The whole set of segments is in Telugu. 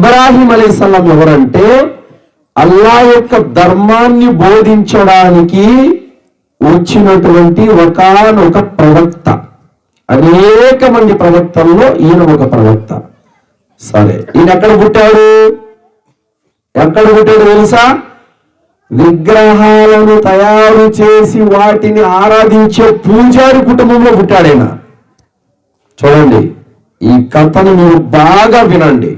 ఇబ్రాహిం అలీసల్లం ఎవరంటే అల్లా యొక్క ధర్మాన్ని బోధించడానికి వచ్చినటువంటి ఒకనొక ప్రవక్త. అనేక మంది ప్రవక్తల్లో ఈయన ఒక ప్రవక్త. సరే ఈయన ఎక్కడ పుట్టాడు? ఎక్కడ పుట్టాడు తెలుసా? విగ్రహాలను తయారు చేసి వాటిని ఆరాధించే పూజారి కుటుంబంలో పుట్టాడైనా చూడండి ఈ కథను మీరు బాగా వినండి.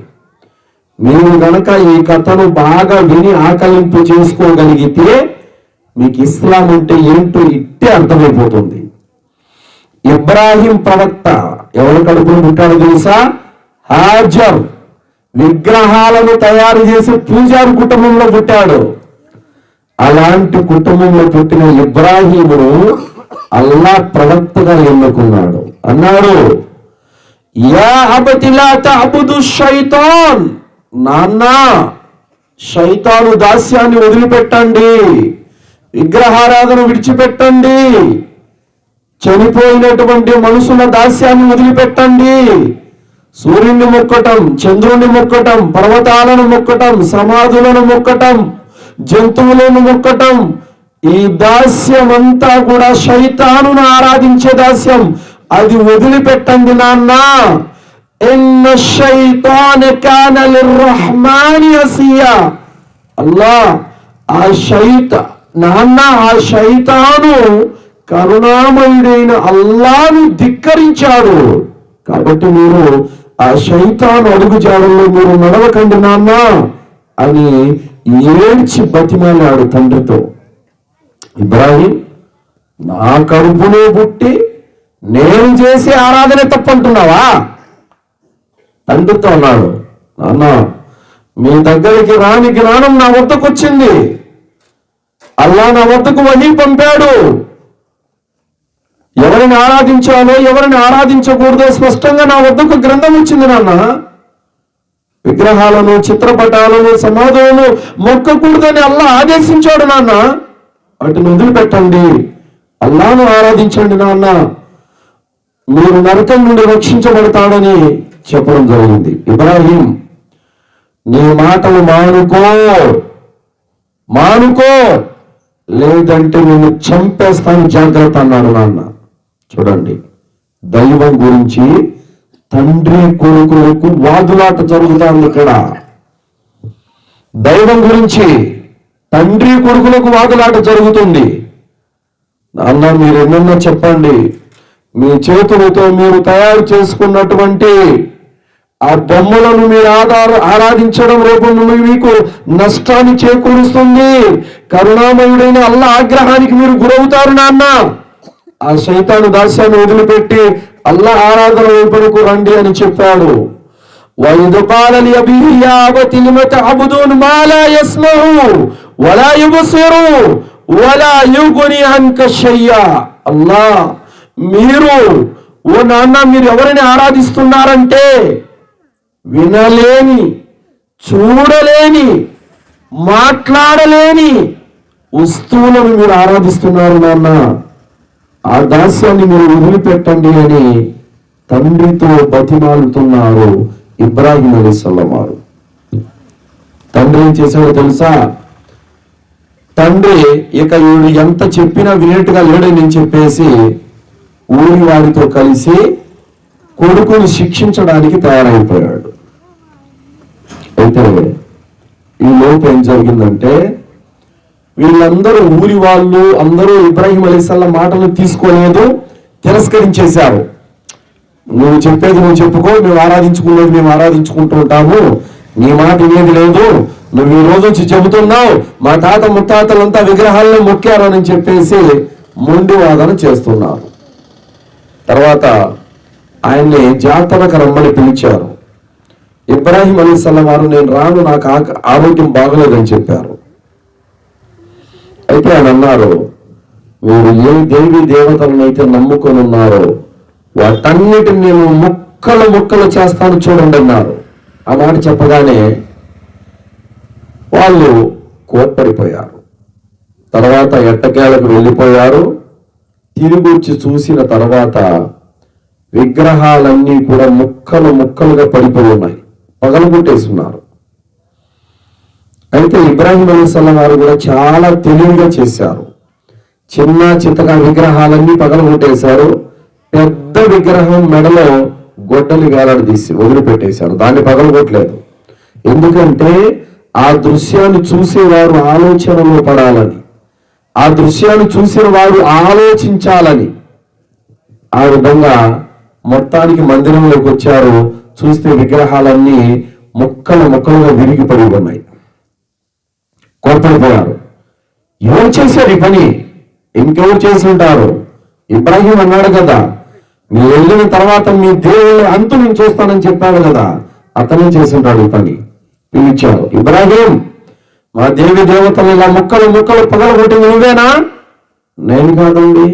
మీరు గనక ఈ కథను బాగా విని ఆకలింపు చేసుకోగలిగితే మీకు ఇస్లాం అంటే ఏంటో ఇట్టే అర్థమైపోతుంది. ఇబ్రాహిం ప్రవక్త ఎవరి కడుపులో పుట్టాడు తెలుసా? హాజర్ విగ్రహాలను తయారు చేసి పూజారి కుటుంబంలో పుట్టాడు. అలాంటి కుటుంబంలో పుట్టిన ఇబ్రాహీమును అల్లా ప్రవక్తగా ఎన్నుకున్నాడు. అన్నాడు యా అబతిలా తబుదు షైతాన్. నాన్న శైతాను దాస్యాన్ని వదిలిపెట్టండి. విగ్రహారాధన విడిచిపెట్టండి. చనిపోయినటువంటి మనుషుల దాస్యాన్ని వదిలిపెట్టండి. సూర్యుని మొక్కటం చంద్రుని మొక్కటం పర్వతాలను మొక్కటం సమాధులను మొక్కటం జంతువులను మొక్కటం ఈ దాస్యం అంతా కూడా శైతానును ఆరాధించే దాస్యం. అది వదిలిపెట్టండి నాన్న. అల్లా ఆ శైత నాన్న ఆ శైతాను కరుణామయుడైన అల్లాను ధిక్కరించాడు కాబట్టి మీరు ఆ శైతాను అడుగు జాడల్లో మీరు నడవకండి నాన్న అని ఏడ్చి బతిమాలాడు తండ్రితో. ఇబ్రాహిం నా కడుపులో పుట్టి నేను చేసే ఆరాధన తప్పంటున్నావా? తండ్రితో అన్నాడు నాన్న మీ దగ్గరికి రాని జ్ఞానం నా వద్దకు వచ్చింది అల్లా నా వద్దకు వహీ పంపాడు. ఎవరిని ఆరాధించాలో ఎవరిని ఆరాధించకూడదో స్పష్టంగా నా వద్దకు గ్రంథం వచ్చింది నాన్న. విగ్రహాలను చిత్రపటాలను సమాధులను మొక్కకూడదని అల్లా ఆదేశించాడు నాన్న. వాటిని వదిలిపెట్టండి. అల్లాను ఆరాధించండి నాన్న. మీరు నరకం నుండి రక్షించబడతాడని చెప్పడం జరిగింది. ఇబ్రాహీం నీ మాటలు మానుకో మానుకో లేదంటే నేను చంపేస్తాను జాగ్రత్త అన్నాడు నాన్న. చూడండి దైవం గురించి తండ్రి కొడుకులకు వాదులాట జరుగుతుంది ఇక్కడ. దైవం గురించి తండ్రి కొడుకులకు వాదులాట జరుగుతుంది. నాన్న మీరు ఎన్నెన్నో చెప్పండి. మీ చేతులతో మీరు తయారు చేసుకున్నటువంటి ఆ బొమ్మలను మీరు ఆధార ఆరాధించడం రూపంలో మీకు నష్టాన్ని చేకూరుస్తుంది. కరుణామయుడైన అల్ల ఆగ్రహానికి మీరు గురవుతారు నాన్న. ఆ శైతాను దాస్యాన్ని వదిలిపెట్టి అల్ల ఆరాధన వైపునకు రండి అని చెప్పాడు. అల్లా మీరు ఓ నాన్న మీరు ఎవరిని ఆరాధిస్తున్నారంటే వినలేని చూడలేని మాట్లాడలేని వస్తువులను మీరు ఆరాధిస్తున్నారు నాన్న. ఆ దాస్యాన్ని మీరు వదిలిపెట్టండి అని తండ్రితో బతిమాలుతున్నారు ఇబ్రాహిం అలీ వారు. తండ్రి ఏం చేశాడో తెలుసా? తండ్రి ఇక వీడు ఎంత చెప్పినా వినేట్టుగా లేడని చెప్పేసి ఊరి వారితో కలిసి కొడుకుని శిక్షించడానికి తయారైపోయాడు. అయితే ఈ లోపు ఏం జరిగిందంటే వీళ్ళందరూ ఊరి వాళ్ళు అందరూ ఇబ్రాహీం అలీసల్లా మాటలు తీసుకోలేదు తిరస్కరించేశారు. నువ్వు చెప్పేది నువ్వు చెప్పుకో మేము ఆరాధించుకునేది మేము ఆరాధించుకుంటూ ఉంటాము. నీ మాట వినేది లేదు. నువ్వు ఈ రోజు వచ్చి చెబుతున్నావు మా తాత ముత్తాతలంతా విగ్రహాల్లో మొక్కారు అని చెప్పేసి మొండి వాదన చేస్తున్నారు. తర్వాత ఆయన్ని జాతరకు రమ్మని పిలిచారు. ఇబ్రాహిం అలీసల్లం వారు నేను రాను నాకు ఆరోగ్యం బాగలేదని చెప్పారు. అయితే ఆయన అన్నారు మీరు ఏ దేవి దేవతలను అయితే నమ్ముకొని ఉన్నారో వాటన్నిటిని నేను ముక్కలు ముక్కలు చేస్తాను చూడండి అన్నారు. ఆ మాట చెప్పగానే వాళ్ళు కోప్పడిపోయారు. తర్వాత ఎట్టకేలకు వెళ్ళిపోయారు. తిరిగి వచ్చి చూసిన తర్వాత విగ్రహాలన్నీ కూడా ముక్కలు ముక్కలుగా పడిపోయి ఉన్నాయి. పగలగొట్టేస్తున్నారు అయితే ఇబ్రాహిం అలీస్లం వారు కూడా చాలా తెలివిగా చేశారు. చిన్న చితక విగ్రహాలన్నీ పగలగొట్టేశారు పెద్ద విగ్రహం మెడలో గొడ్డలి వేలాడదీసి వదిలిపెట్టేశారు. దాన్ని పగలగొట్టలేదు ఎందుకంటే ఆ దృశ్యాన్ని చూసేవారు ఆలోచనలో పడాలని. ఆ దృశ్యాన్ని చూసిన వారు ఆలోచించాలని. ఆ విధంగా మొత్తానికి మందిరంలోకి వచ్చారు. చూస్తే విగ్రహాలన్నీ ముక్కలు ముక్కలుగా విరిగి పడి ఉన్నాయి. కోల్పడిపోయారు ఎవరు చేశారు ఈ పని? ఇంకెవరు చేసి ఉంటారు? ఇబ్రాహీం అన్నాడు కదా మీ వెళ్ళిన తర్వాత మీ దేవుడు అంతు నేను చూస్తానని చెప్పాడు కదా అతనే చేసి ఉంటాడు ఈ పని. పిలిచారు ఇబ్రాహీం మా దేవి దేవతలు ఇలా ముక్కలు ముక్కలు పగలగొట్టింది నువ్వేనా? నేను కాదండి.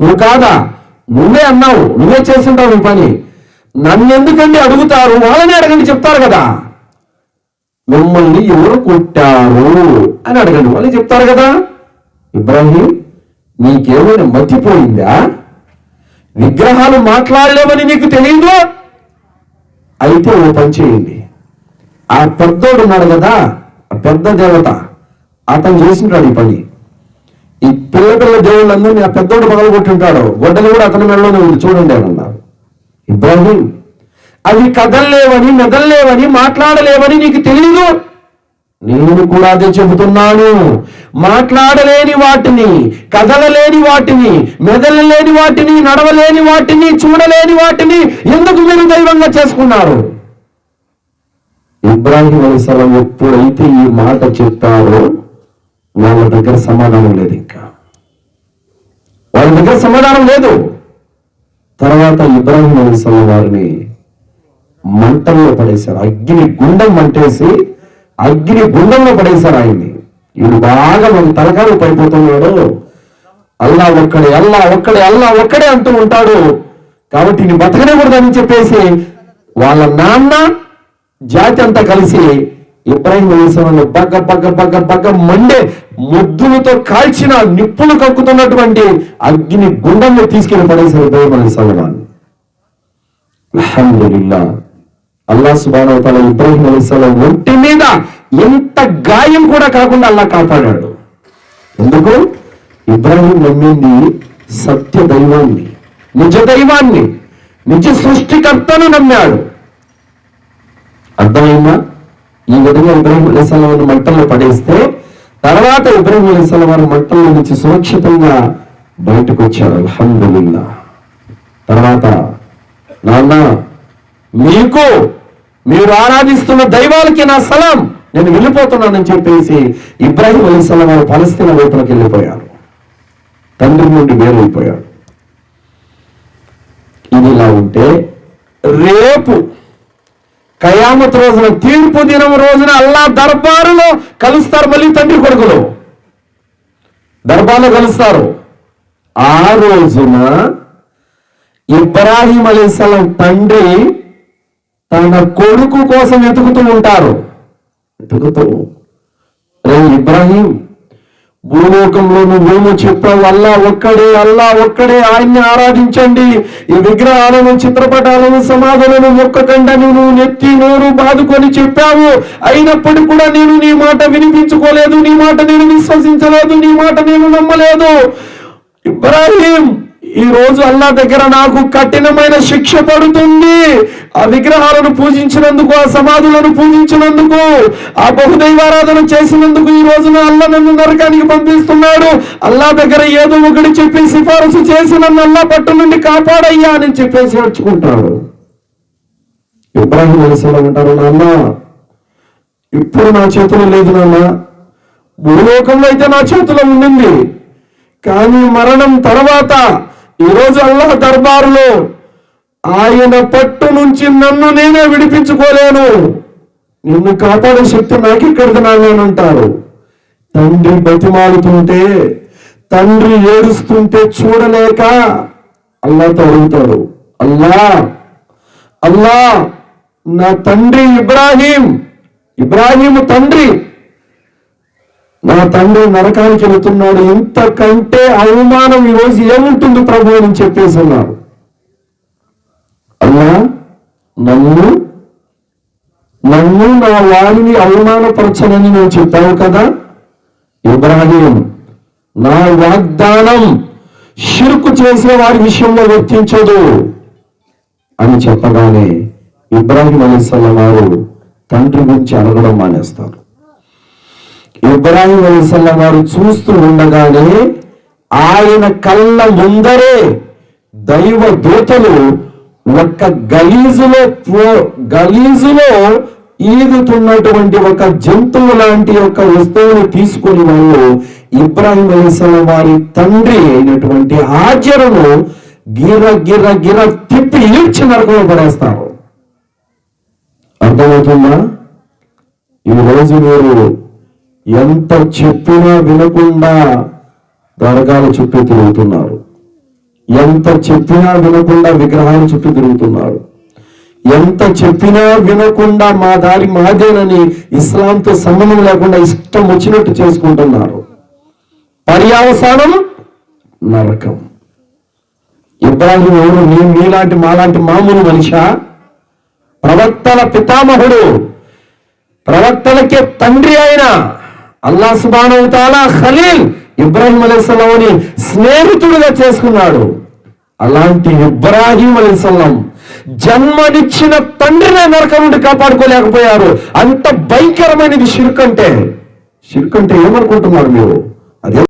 నువ్వు కాదా? నువ్వే అన్నావు నువ్వే చేసింటావు ఈ పని. నన్ను ఎందుకండి అడుగుతారు? వాళ్ళని అడగండి చెప్తారు కదా. మిమ్మల్ని ఎవరు కొట్టారు? అని అడగండి. వాళ్ళు చెప్తారు కదా. ఇబ్రాహీం నీకేమైనా మతిపోయిందా? విగ్రహాలు మాట్లాడలేవని నీకు తెలియదు? అయితే ఓ పని చేయండి. ఆ పెద్దోడు ఉన్నాడు కదా ఆ పెద్ద దేవత అతను చేసింటాడు ఈ పని. ఈ పిల్ల పిల్ల దేవుళ్ళందరినీ ఆ పెద్దోడు పగలగొట్టుంటాడు. గొడ్డలు కూడా అతని మెడలోనే ఉంది. చూడండి అని అన్నారు ఇబ్రాహీం అవి కదల్లేవని మెదల్లేవని మాట్లాడలేవని నీకు తెలియదు నేను కూడా అదే చెబుతున్నాను. మాట్లాడలేని వాటిని కదలలేని వాటిని మెదలలేని వాటిని నడవలేని వాటిని చూడలేని వాటిని ఎందుకు మీరు దైవంగా చేసుకున్నారు? ఇబ్రాహిం అలీసలం ఎప్పుడైతే ఈ మాట చెప్పారో వాళ్ళ దగ్గర సమాధానం లేదు ఇంకా. వాళ్ళ దగ్గర సమాధానం లేదు. తర్వాత ఇబ్రాహిం అలీసలం వారిని మంటల్లో పడేశారు. అగ్ని గుండం మంటేసి అగ్ని గుండంలో పడేశారు ఆయన్ని. ఇది బాగా మన తలకాలు పడిపోతున్నాడు. అల్లా ఒక్కడే అల్లా ఒక్కడే అల్లా ఒక్కడే అంటూ ఉంటాడు. కాబట్టి నీ బతకనేకూడదని చెప్పేసి వాళ్ళ నాన్న జాతి అంతా కలిసి ఇబ్రాహిం అలీస్లాంని బగ్గ బగ్గ బగ్గ బగ్గ మండే ముద్దులతో కాల్చిన నిప్పులు కక్కుతున్నటువంటి అగ్ని గుండంలో తీసుకెళ్ళి పడేశారు ఇబ్రాహిం అలీస్లాం అల్హమ్దులిల్లా. అల్లా సుబాన్ తన ఇబ్రాహిం అలీస్లాం ఒంటి మీద ఎంత గాయం కూడా కాకుండా అల్లా కాపాడాడు. ఎందుకు? ఇబ్రాహిం నమ్మింది సత్య దైవాన్ని నిజ దైవాన్ని నిజ సృష్టికర్తను నమ్మాడు. అర్థమైందా? ఈ విధంగా ఇబ్రాహిం అలీస్లాం మంటల్లో పడేస్తే తర్వాత ఇబ్రహీం అలీస్లాం వారు మంటల్లో నుంచి సురక్షితంగా బయటకు వచ్చారు అల్హమ్దులిల్లా తర్వాత నాన్న మీకు మీరు ఆరాధిస్తున్న దైవాలకి నా సలం నేను వెళ్ళిపోతున్నానని చెప్పేసి ఇబ్రాహిం అలీస్లాం వారు పలస్తీన వైపులకు వెళ్ళిపోయారు. తండ్రి నుండి వేరైపోయాడు ఇది ఇలా ఉంటే రేపు కయామత్ రోజున తీర్పు దినం రోజున అల్లా దర్బారులో కలుస్తారు మళ్ళీ తండ్రి కొడుకులు. దర్బార్లో కలుస్తారు. ఆ రోజున ఇబ్రాహీం అలీస్లం తండ్రి తన కొడుకు కోసం వెతుకుతూ ఉంటారు. వెతుకుతూ. రే ఇబ్రాహీం భూలోకంలో నువ్వేమో చెప్పావు అల్లా ఒక్కడే అల్లా ఒక్కడే ఆయన్ని ఆరాధించండి. ఈ విగ్రహాలను చిత్రపటాలను సమాధులను మొక్కకండి నువ్వు నెత్తి నోరు బాదుకొని చెప్పావు. అయినప్పటికీ కూడా నేను నీ మాట వినిపించుకోలేదు నీ మాట నేను విశ్వసించలేదు నీ మాట నేను నమ్మలేదు. ఇబ్రాహీం ఈ రోజు అల్లా దగ్గర నాకు కఠినమైన శిక్ష పడుతుంది. ఆ విగ్రహాలను పూజించినందుకు ఆ సమాధులను పూజించినందుకు ఆ బహుదైవారాధన చేసినందుకు ఈ రోజున అల్లా నన్ను నరకానికి పంపిస్తున్నాడు. అల్లా దగ్గర ఏదో ఒకటి చెప్పి సిఫారసు చేసి నన్ను అల్లా పట్టు నుండి కాపాడయ్యా అని చెప్పేసి నడుచుకుంటాడు ఇబ్రాహిం అలిసలం అంటారు నాన్న ఇప్పుడు నా చేతిలో లేదు నాన్న. భూలోకంలో అయితే నా చేతిలో ఉండింది. కానీ మరణం తర్వాత ఈరోజు అల్లాహ్ దర్బారులో ఆయన పట్టు నుంచి నన్ను నేనే విడిపించుకోలేను. నిన్ను కాపాడే శక్తి నాకెక్కడిది నాన్నంటారు తండ్రి బతిమాలుతుంటే తండ్రి ఏడుస్తుంటే చూడలేక అల్లాతో అడుగుతాడు అల్లా అల్లా నా తండ్రి ఇబ్రాహీం ఇబ్రాహీం తండ్రి నా తండ్రి నరకానికి వెళుతున్నాడు. ఇంతకంటే అవమానం ఈరోజు ఏముంటుంది ప్రభు అని చెప్పేసి అన్నారు అలా నన్ను నన్ను నా వారిని అవమానపరచనని నువ్వు చెప్పావు కదా? ఇబ్రాహీం నా వాగ్దానం షిరుకు చేసే వారి విషయంలో వర్తించదు అని చెప్పగానే ఇబ్రాహిం అలీసల్లం వారు తండ్రి గురించి అడగడం మానేస్తారు. ఇబ్రాహిం అలీసల్లం వారు చూస్తూ ఉండగానే ఆయన కళ్ళ ముందరే దైవ దూతలు ఒక గలీజులో గలీజులో ఈదుతున్నటువంటి ఒక జంతువు లాంటి ఒక వస్తువును తీసుకుని వాళ్ళు ఇబ్రాహిం అలీసల్లం వారి తండ్రి అయినటువంటి ఆచరణను గిర గిర గిర తిప్పి ఈడ్చి నరకంలో పడేస్తారు. అర్థమవుతుందా? ఈ రోజు మీరు ఎంత చెప్పినా వినకుండా దర్గాల చుట్టూ తిరుగుతున్నారు. ఎంత చెప్పినా వినకుండా విగ్రహాల చుట్టూ తిరుగుతున్నారు. ఎంత చెప్పినా వినకుండా మా దారి మాదేనని ఇస్లాంతో సంబంధం లేకుండా ఇష్టం వచ్చినట్టు చేసుకుంటున్నారు. పర్యావసానం నరకం. ఇబ్రాహిం ఎవరు? నీ మీలాంటి మాలాంటి మామూలు మనిషా? ప్రవక్తల పితామహుడు. ప్రవక్తలకే తండ్రి అయిన అల్లా సుబానవుతాలా ఖలీల్ ఇబ్రాహిం అలైసల్లాంని స్నేహితుడిగా చేసుకున్నాడు. అలాంటి ఇబ్రాహిం అలైసల్లం జన్మనిచ్చిన తండ్రినే నరకం నుండి కాపాడుకోలేకపోయారు. అంత భయంకరమైనది షిర్క్ అంటే. షిర్క్ అంటే ఏమనుకుంటున్నారు మీరు? అదే